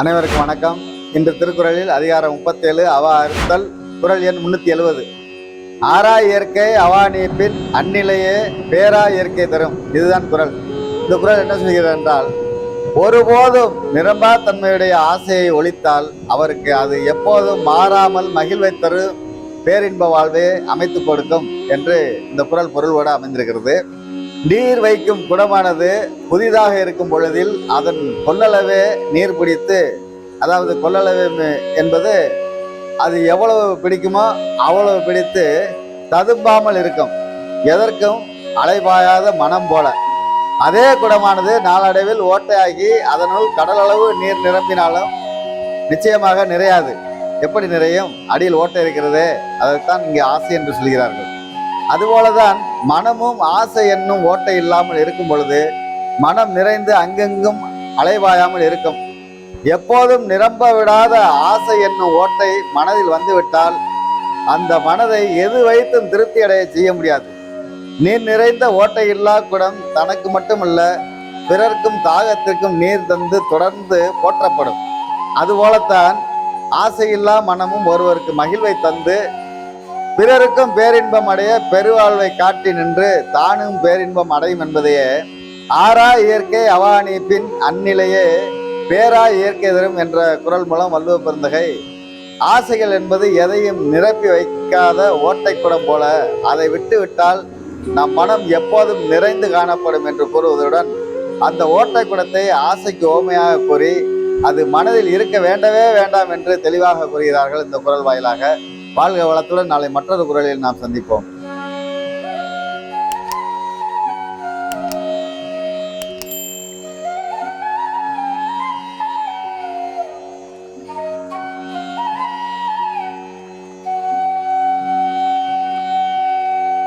அனைவருக்கும் வணக்கம். இன்று திருக்குறளில் அதிகாரம் முப்பத்தேழு அவா அறுத்தல் குரல் எண் முன்னூத்தி எழுபது ஆறா இயற்கை அவா நீப்பின் அந்நிலையே பேரா இயற்கை தரும். இதுதான் குரல். இந்த குரல் என்ன சொல்கிறது என்றால் ஒருபோதும் நிரம்பா தன்மையுடைய ஆசையை ஒழித்தால் அவருக்கு அது எப்போதும் மாறாமல் மகிழ்வை தரும் பேரின்ப வாழ்வை அமைத்து கொடுக்கும் என்று இந்த குரல் பொருளோடு அமைந்திருக்கிறது. நீர் வைக்கும் குடமானது புதிதாக இருக்கும் பொழுதில் அதன் கொள்ளளவே நீர் பிடித்து அதாவது கொள்ளளவு என்பது அது எவ்வளவு பிடிக்குமோ அவ்வளவு பிடித்து ததும்பாமல் இருக்கும். எதற்கும் அலைபாயாத மனம் போல. அதே குடமானது நாளடைவில் ஓட்டையாகி அதனுள் கடலளவு நீர் நிரம்பினாலும் நிச்சயமாக நிறையாது. எப்படி நிறையும்? அடியில் ஓட்டை இருக்கிறதே அதைத்தான் இங்கே ஆசை என்று சொல்கிறார்கள். அதுபோலதான் மனமும் ஆசை என்னும் ஓட்டை இல்லாமல் இருக்கும் பொழுது மனம் நிறைந்து அங்கெங்கும் அலைவாயாமல் இருக்கும். எப்போதும் நிரம்ப விடாத ஆசை என்னும் ஓட்டை மனதில் வந்துவிட்டால் அந்த மனதை எது வைத்தும் திருப்தி அடைய செய்ய முடியாது. நீர் நிறைந்த ஓட்டை இல்லா குடம் தனக்கு மட்டுமல்ல பிறர்க்கும் தாகத்திற்கும் நீர் தந்து தொடர்ந்து போற்றப்படும். அதுபோலத்தான் ஆசையில்லா மனமும் ஒருவருக்கு மகிழ்வை தந்து பிறருக்கும் பேரின்பம் அடைய பெருவாழ்வை காட்டி நின்று தானும் பேரின்பம் அடையும் என்பதையே ஆறா இயற்கை அவானிப்பின் அந்நிலையே பேரா இயற்கை தரும் என்ற குரல் மூலம் வள்ளுவ பெருந்தகை ஆசைகள் என்பது எதையும் நிரப்பி வைக்காத ஓட்டை குடம் போல அதை விட்டுவிட்டால் நம் மனம் எப்போதும் நிறைந்து காணப்படும் என்று கூறுவதுடன் அந்த ஓட்டை குடத்தை ஆசைக்கு ஓமையாக கூறி அது மனதில் இருக்க வேண்டவே வேண்டாம் என்று தெளிவாக கூறுகிறார்கள் இந்த குரல் வாயிலாக. வாழ்க வளத்துடன் நாளை மற்றொரு குரலில் நாம் சந்திப்போம்.